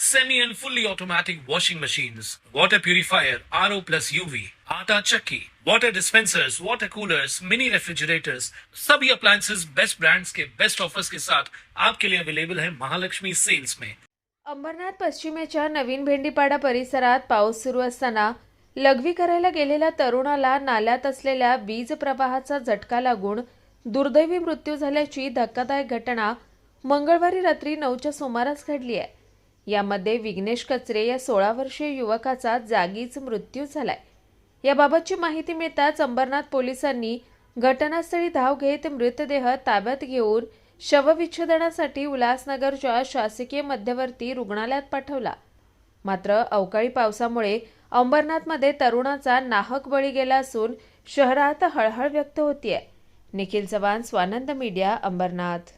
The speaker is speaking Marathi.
semi and fully automatic washing machines, water purifier, RO plus UV, आटा चक्की, water dispensers, water coolers, mini refrigerators, सभी appliances बेस्ट ब्रांड्स के बेस्ट ऑफर्स के साथ आपके लिए अवेलेबल है महालक्ष्मी सेल्स में। अंबरनाथ पश्चिमेच्या नवीन भेंडीपाडा परिसरात पाऊस सुरू असताना लघवी करायला गेलेल्या तरुणाला नाल्यात असलेल्या वीज प्रवाहाचा झटका लागून दुर्दैवी मृत्यू झाल्याची धक्कादायक घटना मंगळवारी रात्री नऊच्या सुमारास घडली आहे. यामध्ये विघ्नेश कचरे या सोळा वर्षीय युवकाचा जागीच मृत्यू झालाय. याबाबतची माहिती मिळताच अंबरनाथ पोलिसांनी घटनास्थळी धाव घेत मृतदेह ताब्यात घेऊन शवविच्छेदनासाठी उल्हासनगरच्या शासकीय मध्यवर्ती रुग्णालयात पाठवला. मात्र अवकाळी पावसामुळे अंबरनाथमध्ये तरुणाचा नाहक बळी गेला असून शहरात हळहळ व्यक्त होतीये. निखिल चव्हाण स्वानंद मीडिया अंबरनाथ.